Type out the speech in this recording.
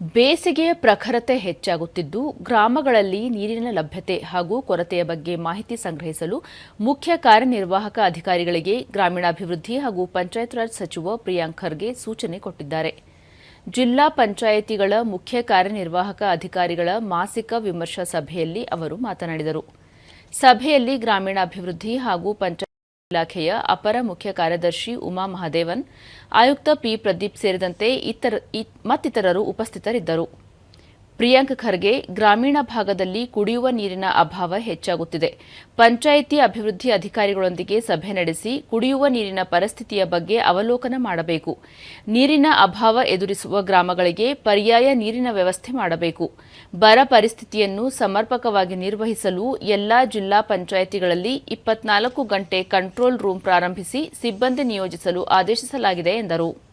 ಬೇಸಿಗೆಯ ಪ್ರಖರತೆ ಹೆಚ್ಚಾಗುತ್ತಿದ್ದು, ಗ್ರಾಮಗಳಲ್ಲಿ ನೀರಿನ ಲಭ್ಯತೆ ಹಾಗೂ ಕೊರತೆಯ ಬಗ್ಗೆ ಮಾಹಿತಿ ಸಂಗ್ರಹಿಸಲು ಮುಖ್ಯ ಕಾರ್ಯನಿರ್ವಾಹಕ ಅಧಿಕಾರಿಗಳಿಗೆ ಗ್ರಾಮೀಣಾಭಿವೃದ್ಧಿ ಹಾಗೂ ಪಂಚಾಯತ್ ರಾಜ್ ಸಚಿವ ಪ್ರಿಯಾಂಕ್ ಖರ್ಗೆ ಸೂಚನೆ ಕೊಟ್ಟಿದ್ದಾರೆ. ಜಿಲ್ಲಾ ಪಂಚಾಯಿತಿಗಳ ಮುಖ್ಯ ಕಾರ್ಯನಿರ್ವಾಹಕ ಅಧಿಕಾರಿಗಳ ಮಾಸಿಕ ವಿಮರ್ಶಾ ಸಭೆಯಲ್ಲಿ ಅವರು ಮಾತನಾಡಿದರು. ಸಭೆಯಲ್ಲಿ ಗ್ರಾಮೀಣಾಭಿವೃದ್ಧಿ ಹಾಗೂ ಪಂಚಾಯತ್ ಇಲಾಖೆಯ ಅಪರ ಮುಖ್ಯ ಕಾರ್ಯದರ್ಶಿ ಉಮಾ ಮಹದೇವನ್ ಆಯುಕ್ತ ಪಿ ಪ್ರದೀಪ್ ಸೇರಿದಂತೆ ಇತರ ಮತ್ತಿತರರು ಉಪಸ್ಥಿತರಿದ್ದರು. ಪ್ರಿಯಾಂಕ್ ಖರ್ಗೆ ಗ್ರಾಮೀಣ ಭಾಗದಲ್ಲಿ ಕುಡಿಯುವ ನೀರಿನ ಅಭಾವ ಹೆಚ್ಚಾಗುತ್ತಿದೆ. ಪಂಚಾಯಿತಿ ಅಭಿವೃದ್ಧಿ ಅಧಿಕಾರಿಗಳೊಂದಿಗೆ ಸಭೆ ನಡೆಸಿ ಕುಡಿಯುವ ನೀರಿನ ಪರಿಸ್ಥಿತಿಯ ಬಗ್ಗೆ ಅವಲೋಕನ ಮಾಡಬೇಕು. ನೀರಿನ ಅಭಾವ ಎದುರಿಸುವ ಗ್ರಾಮಗಳಿಗೆ ಪರ್ಯಾಯ ನೀರಿನ ವ್ಯವಸ್ಥೆ ಮಾಡಬೇಕು. ಬರ ಪರಿಸ್ಥಿತಿಯನ್ನು ಸಮರ್ಪಕವಾಗಿ ನಿರ್ವಹಿಸಲು ಎಲ್ಲಾ ಜಿಲ್ಲಾ ಪಂಚಾಯಿತಿಗಳಲ್ಲಿ ಇಪ್ಪತ್ನಾಲ್ಕು ಗಂಟೆ ಕಂಟ್ರೋಲ್ ರೂಂ ಪ್ರಾರಂಭಿಸಿ ಸಿಬ್ಬಂದಿ ನಿಯೋಜಿಸಲು ಆದೇಶಿಸಲಾಗಿದೆ ಎಂದರು.